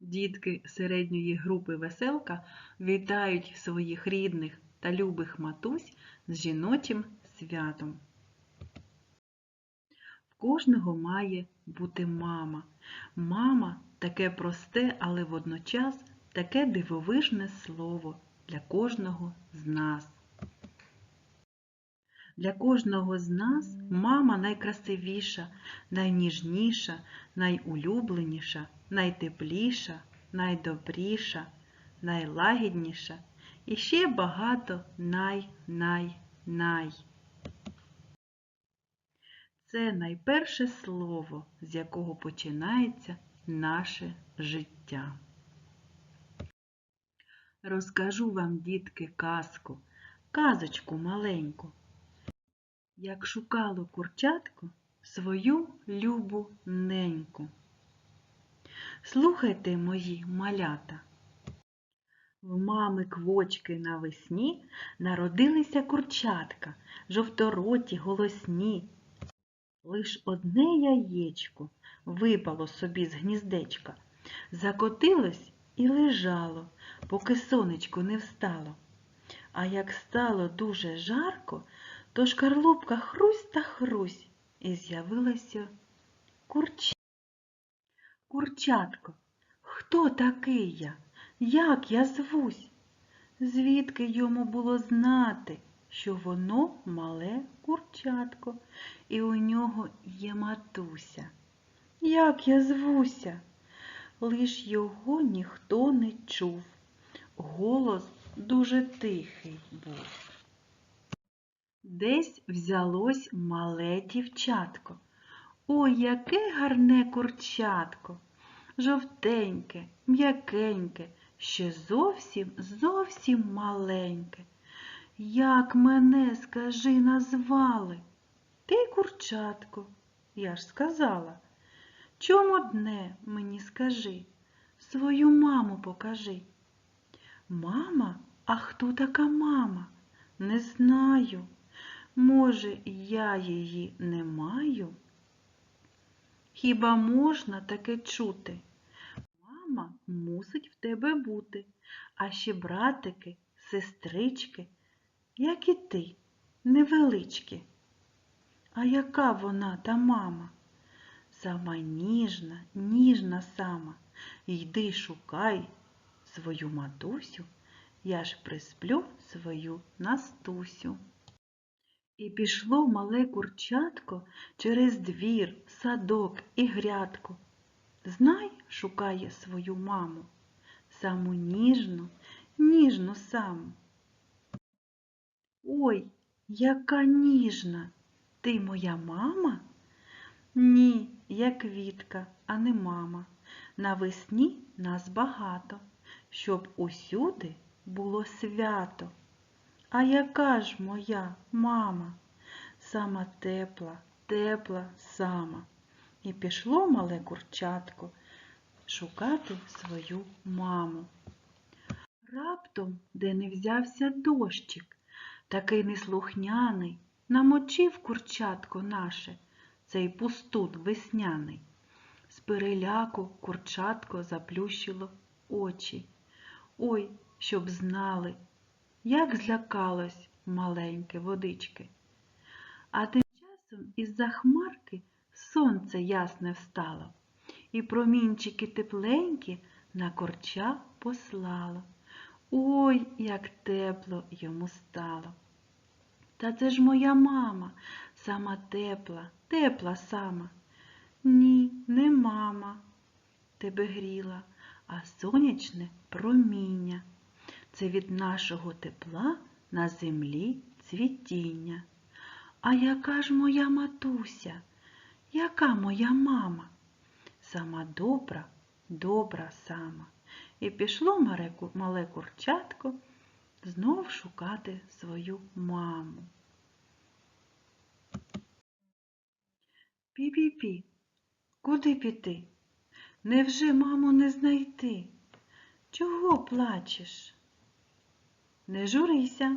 Дітки середньої групи веселка вітають своїх рідних та любих матусь з жіночим святом. В кожного має бути мама. Мама таке просте, але водночас таке дивовижне слово для кожного з нас. Для кожного з нас мама найкрасивіша, найніжніша, найулюбленіша, найтепліша, найдобріша, найлагідніша і ще багато най-най-най. Це найперше слово, з якого починається наше життя. Розкажу вам, дітки, казку, казочку маленьку. Як шукало курчатко свою любу неньку. Слухайте, мої малята. В мами квочки навесні народилися курчатка, жовтороті, голосні. Лиш одне яєчко випало собі з гніздечка, закотилось і лежало, поки сонечко не встало. А як стало дуже жарко, то шкарлупка хрусь та хрусь, і з'явилося курча. Курчатко, хто такий я? Як я звусь? Звідки йому було знати, що воно мале курчатко, і у нього є матуся? Як я звуся? Лиш його ніхто не чув. Голос дуже тихий був. Десь взялось мале дівчатко. Ой, яке гарне курчатко! Жовтеньке, м'якеньке, ще зовсім зовсім маленьке. Як мене, скажи, назвали? Ти, курчатко, я ж сказала. Чом одне мені скажи, свою маму покажи. Мама, а хто така мама? Не знаю. Може, я її не маю? Хіба можна таке чути? Мама мусить в тебе бути, а ще братики, сестрички, як і ти, невеличкі. А яка вона та мама? Сама ніжна, ніжна сама. Йди шукай свою матусю, я ж присплю свою Настусю. І пішло мале курчатко через двір, садок і грядку. Знай, шукає свою маму, саму ніжну, ніжну саму. Ой, яка ніжна! Ти моя мама? Ні, я квітка, а не мама. Навесні нас багато, щоб усюди було свято. А яка ж моя мама? Сама тепла, тепла сама. І пішло мале курчатко шукати свою маму. Раптом, де не взявся дощик, такий неслухняний, намочив курчатко наше, цей пустун весняний. З переляку курчатко заплющило очі. Ой, щоб знали, як злякалось маленьке водички. А тим часом із-за хмарки сонце ясне встало, і промінчики тепленькі на корча послало. Ой, як тепло йому стало. Та це ж моя мама, сама тепла, тепла сама. Ні, не мама тебе гріла, а сонячне проміння. Це від нашого тепла на землі цвітіння. А яка ж моя матуся? Яка моя мама? Сама добра, добра сама. І пішло мале курчатко знов шукати свою маму. Пі-пі-пі, куди піти? Невже маму не знайти? Чого плачеш? Не журися,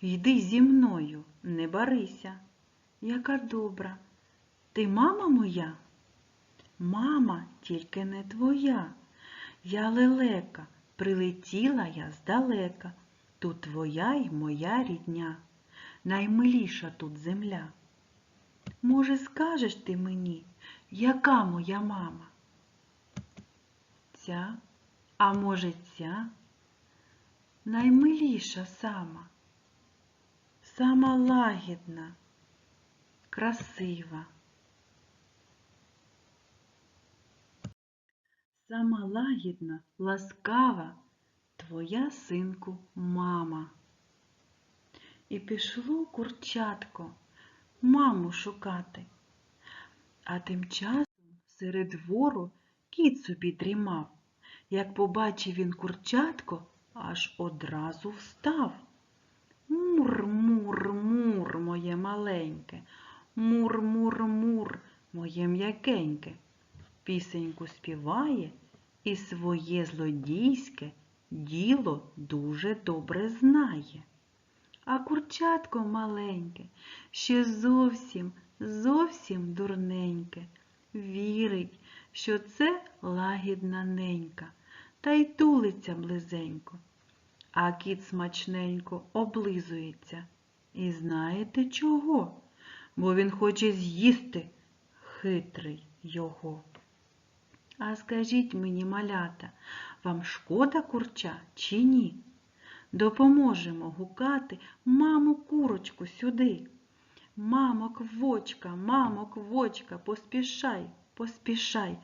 йди зі мною, не барися. Яка добра. Ти мама моя? Мама тільки не твоя. Я лелека, прилетіла я здалека. Тут твоя й моя рідня, наймиліша тут земля. Може, скажеш ти мені, яка моя мама? Ця, а може, ця? Наймиліша сама, сама лагідна, красива. Сама лагідна, ласкава твоя синку мама. І пішло курчатко маму шукати. А тим часом серед двору кіт собі дрімав. Як побачив він курчатко, аж одразу встав. Мур, мур, мур, моє маленьке, мур, мур, мур, моє м'якеньке. Пісеньку співає і своє злодійське діло дуже добре знає. А курчатко маленьке, ще зовсім, зовсім дурненьке, вірить, що це лагідна ненька, та й тулиться близенько. А кіт смачненько облизується. І знаєте чого? Бо він хоче з'їсти хитрий його. А скажіть мені, малята, вам шкода курча чи ні? Допоможемо гукати маму курочку сюди. Мамо квочка, мамо квочка, поспішай, поспішай,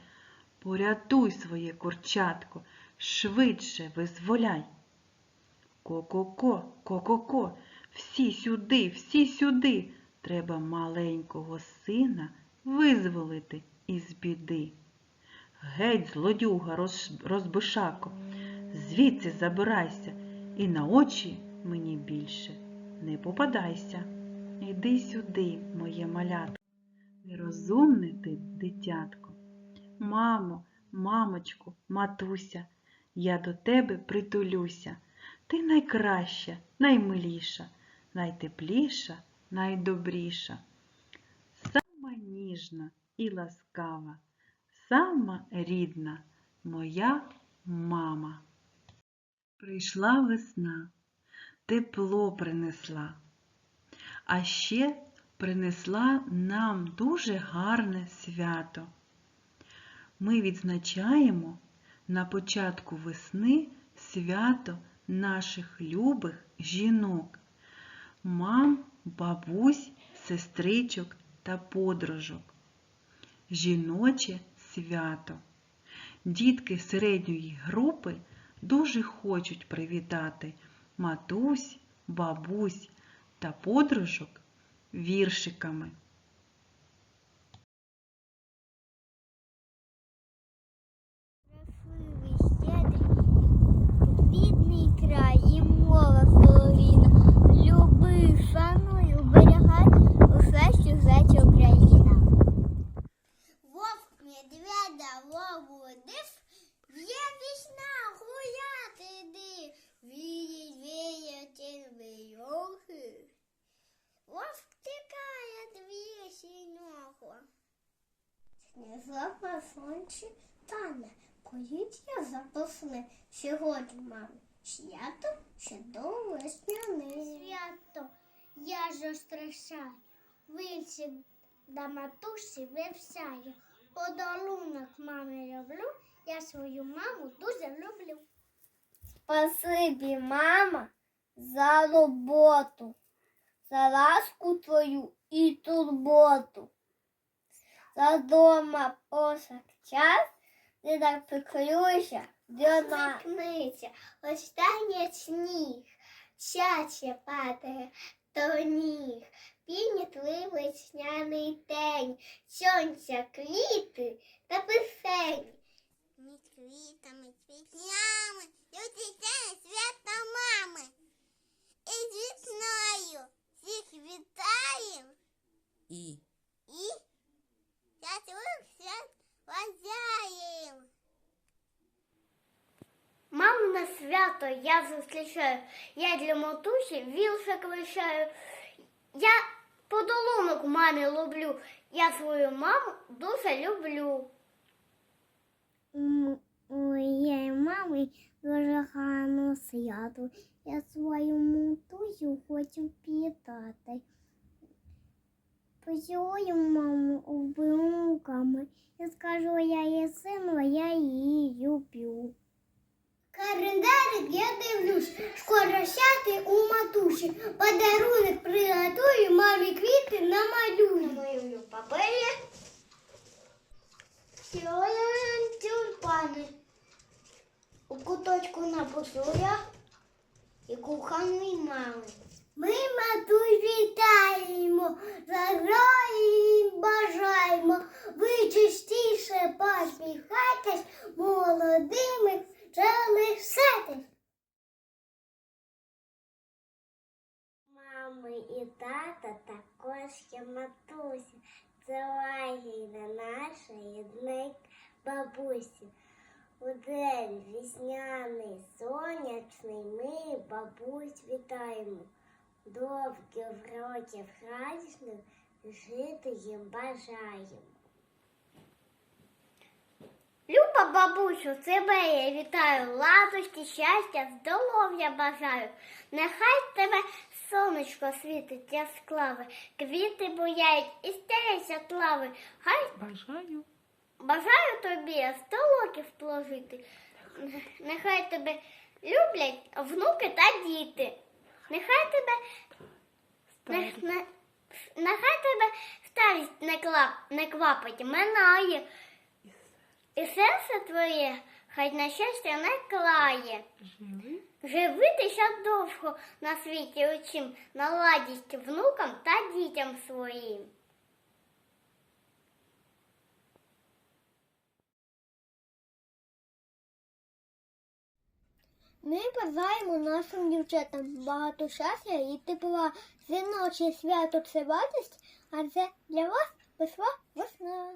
порятуй своє курчатко, швидше визволяй. Ко-ко-ко, ко-ко-ко, всі сюди, всі сюди. Треба маленького сина визволити із біди. Геть, злодюга, роз- розбишако, звідси забирайся і на очі мені більше не попадайся. Іди сюди, моє малятко, нерозумне ти, дитятко. Мамо, мамочку, матуся, я до тебе притулюся. Ти найкраща, наймиліша, найтепліша, найдобріша, сама ніжна і ласкава, сама рідна моя мама. Прийшла весна, тепло принесла, а ще принесла нам дуже гарне свято. Ми відзначаємо на початку весни свято наших любих жінок, мам, бабусь, сестричок та подружок. Жіноче свято. Дітки середньої групи дуже хочуть привітати матусь, бабусь та подружок віршиками. Край і мова соловіна. Люби, шануй, оберігай усе, що зветься Україна. Вовк медведя воводив, є весна гуляти йди. Віють, віють вийохи. Вовк тікає дві сінього. Снізла сонці тане, поїдь я запасне. Сьогодні, мам, свято чудово весняне. Свято, я ж острашаю, вінці до матусі вивсяю. Подарунок мамі люблю, я свою маму дуже люблю. Спасибі, мама, за роботу, за ласку твою і турботу. За дома повсякчас, не так приклюся до нас. Книся, останній сніг, щастя падає до ніг. Пінітливий весняний день, сонця, квіти та писень. Між квітами, цвітнями, зустрічає свято мами. І з весною всіх вітаєм І і щасливих свят бажаєм. Маму свято я зустрічаю. Я для матусі віршик вишаю. Я подарунок мамі люблю. Я свою маму дуже люблю. Моя свято. Я свою матусю хочу питати. Поцілую маму обруками і скажу, я її сину, я її люблю. Календарик я дивлюсь, скоро сяти у матусі. Подарунок приготую, мамі квіти намалюю. Намалюю папері. Сьогодні тюльпани. У куточку на посулях і кухонний мами. Ми матусь вітаємо, заграємо, бажаємо. Ви частіше посміхайтесь, залишайтесь. Мами і тата також є матуся. Це лагідна наша єдник бабусі. У день вісняний, сонячний ми бабусь вітаємо. Довгих років радісних жити їм бажаємо. Люба бабусю, тебе я вітаю, ладості, щастя, здоров'я бажаю. Нехай тебе сонечко світить яскраве, квіти буяють і стеляться тлави. Хай Бажаю. Бажаю тобі сто років прожити. Нехай тебе люблять внуки та діти. Нехай тебе Старі. нехай тебе старість не, клап, не квапить, минає. І серце твоє хай на щастя не клає. Живи. Живитися довго на світі очим, на ладість внукам та дітям своїм. Ми бажаємо нашим дівчатам багато щастя і тепла. Жіноче свято це радість, а це для вас весла весна.